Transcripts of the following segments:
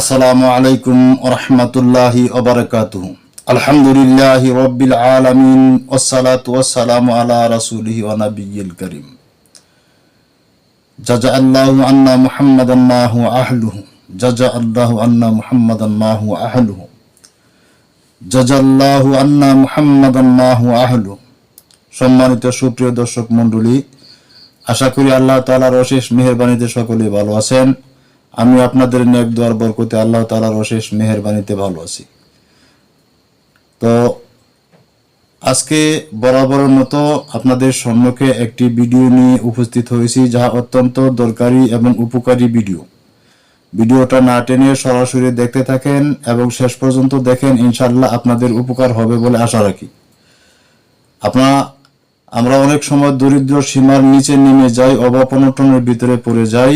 আসসালামু আলাইকুম রহমতুল্লাহি ওবরকাতুহ আলহামদুলিল্লাহ রব্বিল আলামিন ওসালাতু ওয়াসসালামু আলা রাসূলিহি ওয়া নাবিয়্যিল কারীম। জাজা আল্লাহু আন্না মুহাম্মাদান মা হুয়া আহলুহু। জাজা আল্লাহু আন্না মুহাম্মাদান মা হুয়া আহলুহু। জাজা আল্লাহু আন্না মুহাম্মাদান মা হুয়া আহলুহু। সম্মানিত সুপ্রিয় দর্শক মণ্ডলী, আশা করি আল্লাহ তাআলার অশেষ মেহেরবানিতে সকলে ভালো আছেন। আমি আপনাদের নেক দোয়ার বরকতে আল্লাহ তালার অশেষ মেহেরবানিতে ভালো আছি। তো আজকে বরাবরের মতো আপনাদের সম্মুখে একটি ভিডিও নিয়ে উপস্থিত হয়েছি, যা অত্যন্ত দরকারি এবং উপকারী ভিডিও। ভিডিওটা না টেনে সরাসরি দেখতে থাকেন এবং শেষ পর্যন্ত দেখেন ইনশাল্লাহ আপনাদের উপকার হবে বলে আশা রাখি। আপনারা আমরা অনেক সময় দরিদ্র সীমার নিচে নেমে যাই, অভাব অনটনের ভিতরে পড়ে যাই।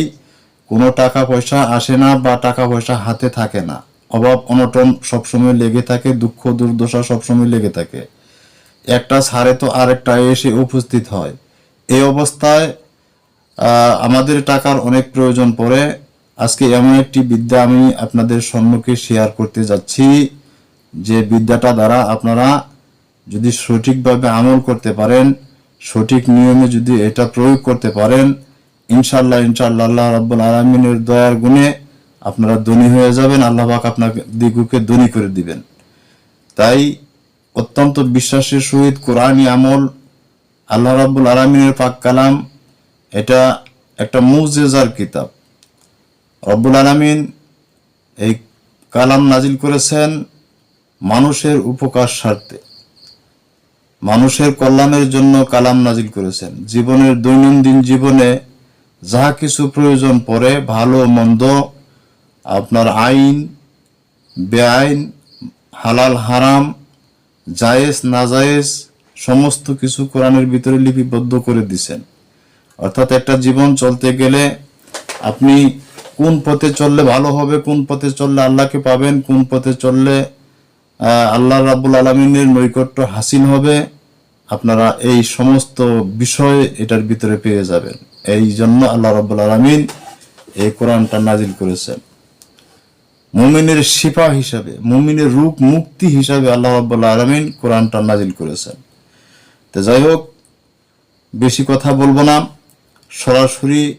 কোনো টাকা পয়সা আসে না বা টাকা পয়সা হাতে থাকে না। অভাব, অনটন সবসময় লেগে থাকে, দুঃখ, দুর্দশা সবসময় লেগে থাকে। একটা ছাড়ে তো আরেকটা এসে উপস্থিত হয়। এই অবস্থায় আমাদের টাকার অনেক প্রয়োজন পড়ে। আজকে এমন একটি বিদ্যা আমি আপনাদের সম্মুখে শেয়ার করতে যাচ্ছি। যে বিদ্যাটা দ্বারা আপনারা যদি সঠিকভাবে আমল করতে পারেন, সঠিক নিয়মে যদি এটা প্রয়োগ করতে পারেন ইনশাল্লাহ ইনশাল্লাহ আল্লাহ রাব্বুল আলমিনের দয়ার গুণে আপনারা ধনী হয়ে যাবেন, আল্লাহ পাক আপনাকে দিগুকে ধনী করে দিবেন। তাই অত্যন্ত বিশ্বাসের সহিত কোরআনী আমল, আল্লাহ রাব্বুল আলমিনের পাক কালাম, এটা একটা মুজেজার কিতাব। রব্বুল আলমিন এই কালাম নাজিল করেছেন মানুষের উপকার স্বার্থে মানুষের কল্যাণের জন্য কালাম নাজিল করেছেন। জীবনের দৈনন্দিন জীবনে যাহা কিছু প্রয়োজন পড়ে, ভালো মন্দ, আপনার আইন, বেআইন, হালাল, হারাম, জায়েজ, নাজায়েজ, সমস্ত কিছু কোরআনের ভিতরে লিপিবদ্ধ করে দিছেন। অর্থাৎ একটা জীবন চলতে গেলে আপনি কোন পথে চললে ভালো হবে, কোন পথে চললে আল্লাহকে পাবেন, কোন পথে চললে আল্লাহ রাব্বুল আলমিনের নৈকট্য হাসিল হবে, আপনারা এই সমস্ত বিষয় এটার ভিতরে পেয়ে যাবেন। এই জন্য আল্লাহ রাব্বুল আলমিন এই কোরআনটা নাজিল করেছেন। মুমিনের শিফা হিসাবে, মুমিনের রূপ মুক্তি হিসাবে আল্লাহ রাব্বুল আলমিন কোরআনটা নাজিল করেছেন। তো যাই হোক, বেশি কথা বলব না। সরাসরি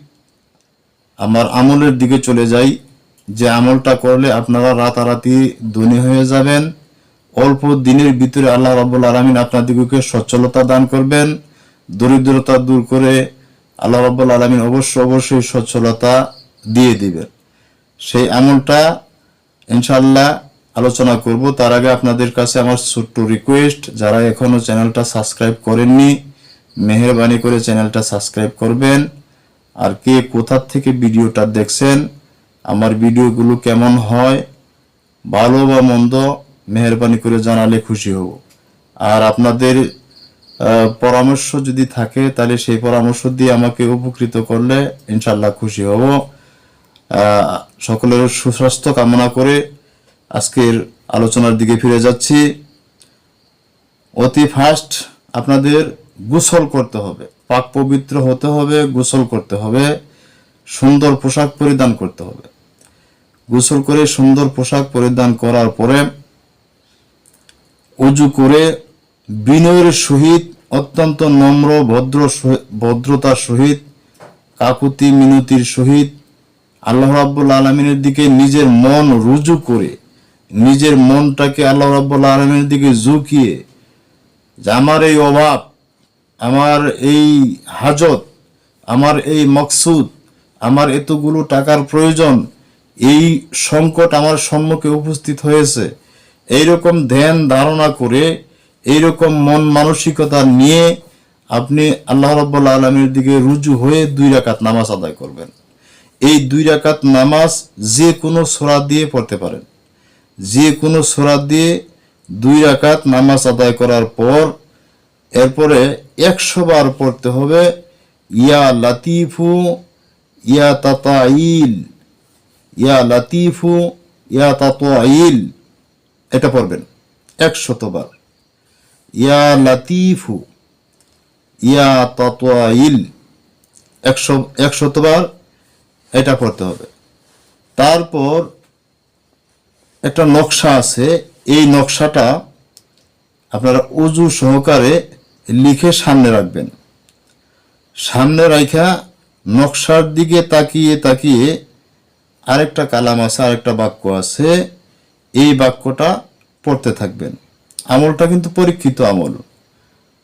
আমার আমলের দিকে চলে যাই। যে আমলটা করলে আপনারা রাতারাতি ধনী হয়ে যাবেন। অল্প দিনের ভিতরে আল্লাহ রাবুল আলমিন আপনাদিগকে সচ্ছলতা দান করবেন। দরিদ্রতা দূর করে আল্লাহ রাবুল আলমিন অবশ্য অবশ্যই সচ্ছলতা দিয়ে দিবেন সেই আমলটা ইনশাল্লাহ আলোচনা করব। তার আগে আপনাদের কাছে আমার ছোট্ট রিকোয়েস্ট যারা এখনও চ্যানেলটা সাবস্ক্রাইব করেননি, মেহরবানি করে চ্যানেলটা সাবস্ক্রাইব করবেন। আর কে কোথার থেকে ভিডিওটা দেখছেন, আমার ভিডিওগুলো কেমন হয়, ভালো বা মন্দ, মেহরবানি করে জানালে খুশি হব। আর আপনাদের পরামর্শ যদি থাকে, তাহলে সেই পরামর্শ দিয়ে আমাকে উপকৃত করলে ইনশাল্লাহ খুশি হব। সকলের সুস্বাস্থ্য কামনা করে আজকের আলোচনার দিকে ফিরে যাচ্ছি। অতি ফাস্ট আপনাদের গোসল করতে হবে, পাক পবিত্র হতে হবে, গোসল করতে হবে, সুন্দর পোশাক পরিধান করতে হবে। গোসল করে সুন্দর পোশাক পরিধান করার পরে উজু করে বিনয়ের সহিত, অত্যন্ত নম্র ভদ্র ভদ্রতার সহিত, কাকুতি মিনতির সহিত, আল্লাহ রাব্বুল আলমিনের দিকে নিজের মন রুজু করে, নিজের মনটাকে আল্লাহ রাব্বুল আলমিনের দিকে ঝুঁকিয়ে, যে আমার এই অভাব, আমার এই হাজত, আমার এই মকসুদ, আমার এতগুলো টাকার প্রয়োজন, এই সংকট আমার সম্মুখে উপস্থিত হয়েছে। এইরকম ধ্যান ধারণা করে এইরকম মন মানসিকতা নিয়ে আপনি আল্লাহ রব্বুল আলমীর দিকে রুজু হয়ে দুই রাকাত নামাজ আদায় করবেন। এই দুই রাকাত নামাজ যে কোনো সোরা দিয়ে পড়তে পারেন। যে কোনো সোরা দিয়ে দুই রাকাত নামাজ আদায় করার পর এরপরে একশো বার পড়তে হবে, ইয়া লাতিফু, ইয়া তাতাইল, ইয়া লাতিফু, ইয়া তাতাইল, এটা পড়বেন একশতবার ইয়া লাতিফু, ইয়া তাতাইল একশো একশতবার এটা পড়তে হবে। তারপর একটা নকশা আছে, এই নকশাটা আপনারা উজু সহকারে লিখে সামনে রাখবেন। সামনে রাখা নকশার দিকে তাকিয়ে তাকিয়ে আরেকটা কালাম আছে, আরেকটা বাক্য আছে, এই বাক্যটা পড়তে থাকবেন। আমলটা কিন্তু পরীক্ষিত আমল।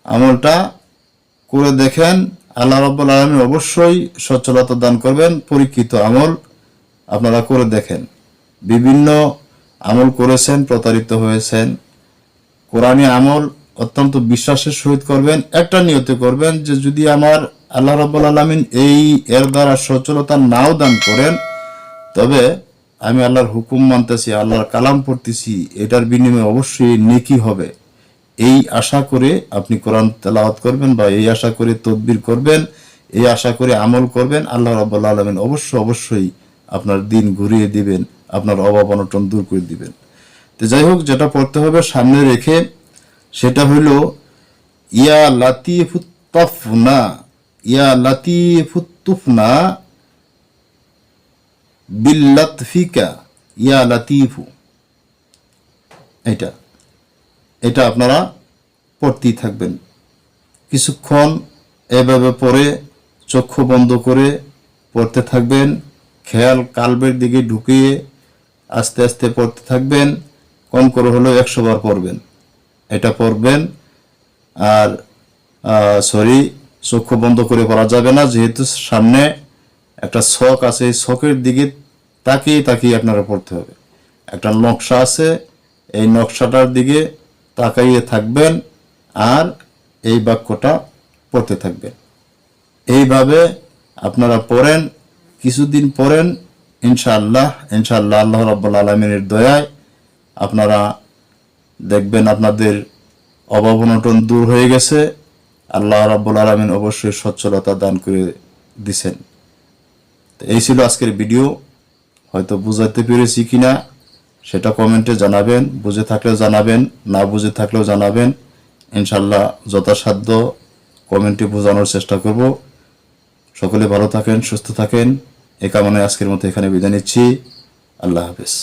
আমলটা করে দেখেন আল্লাহ রব্বুল আলমী অবশ্যই সচ্ছলতা দান করবেন, পরীক্ষিত আমল আপনারা করে দেখেন। বিভিন্ন আমল করেছেন, প্রতারিত হয়েছেন। কোরআনী আমল অত্যন্ত বিশ্বাসের সহিত করবেন। একটা নিয়তে করবেন যে যদি আমার আল্লাহ রব্বুল আলমিন এই এর দ্বারা সচলতা নাও দান করেন, তবে আমি আল্লাহর হুকুম মানতেছি, আল্লাহর কালাম পড়তেছি, এটার বিনিময়ে অবশ্যই নেকি হবে। এই আশা করে আপনি কোরআন তেলাওয়াত করবেন বা এই আশা করে তদবির করবেন, এই আশা করে আমল করবেন, আল্লাহ রব্বুল আলমিন অবশ্য অবশ্যই আপনার দিন ঘুরিয়ে দিবেন, আপনার অভাব অনটন দূর করে দিবেন। তো যাই হোক, যেটা পড়তে হবে সামনে রেখে, সেটা হলো, ইয়া লাতিফুত্তাফনা, ইয়া লাতিফুত্তুফনা বিল্লাতফিকা ইয়া লাতিফু। এটা এটা আপনারা পড়তেই থাকবেন। কিছুক্ষণ এভাবে পড়ে চক্ষু বন্ধ করে পড়তে থাকবেন, খেয়াল কালবের দিকে ঢুকিয়ে আস্তে আস্তে পড়তে থাকবেন, কম করে হলেও একশো বার পড়বেন। এটা পড়বেন, আর সরি, চক্ষু বন্ধ করে পড়া যাবে না, যেহেতু সামনে একটা শখ আছে, এই শখের দিকে তাকিয়ে তাকিয়ে আপনারা পড়তে হবে। একটা নকশা আছে, এই নকশাটার দিকে তাকাইয়ে থাকবেন আর এই বাক্যটা পড়তে থাকবেন। এইভাবে আপনারা পড়েন, কিছুদিন পড়েন, ইনশাআল্লাহ ইনশাআল্লাহ আল্লাহ রাব্বুল আলমিনের দয়ায় আপনারা দেখবেন আপনাদের অভাব অনটন দূর হয়ে গেছে। আল্লাহ রাব্বুল আলমিন অবশ্যই সচ্ছলতা দান করে দিছেন। এই ছিল আজকের ভিডিও। হয়তো বুঝাতে পেরেছি কিনা, সেটা কমেন্টে জানাবেন। বুঝে থাকলেও জানাবেন, না বুঝে থাকলেও জানাবেন। ইনশাল্লাহ যথাসাধ্য কমেন্টে বোঝানোর চেষ্টা করব। সকলে ভালো থাকেন, সুস্থ থাকেন। এ কামনায় আজকের মতো এখানে বিদায় নিচ্ছি। আল্লাহ হাফেজ।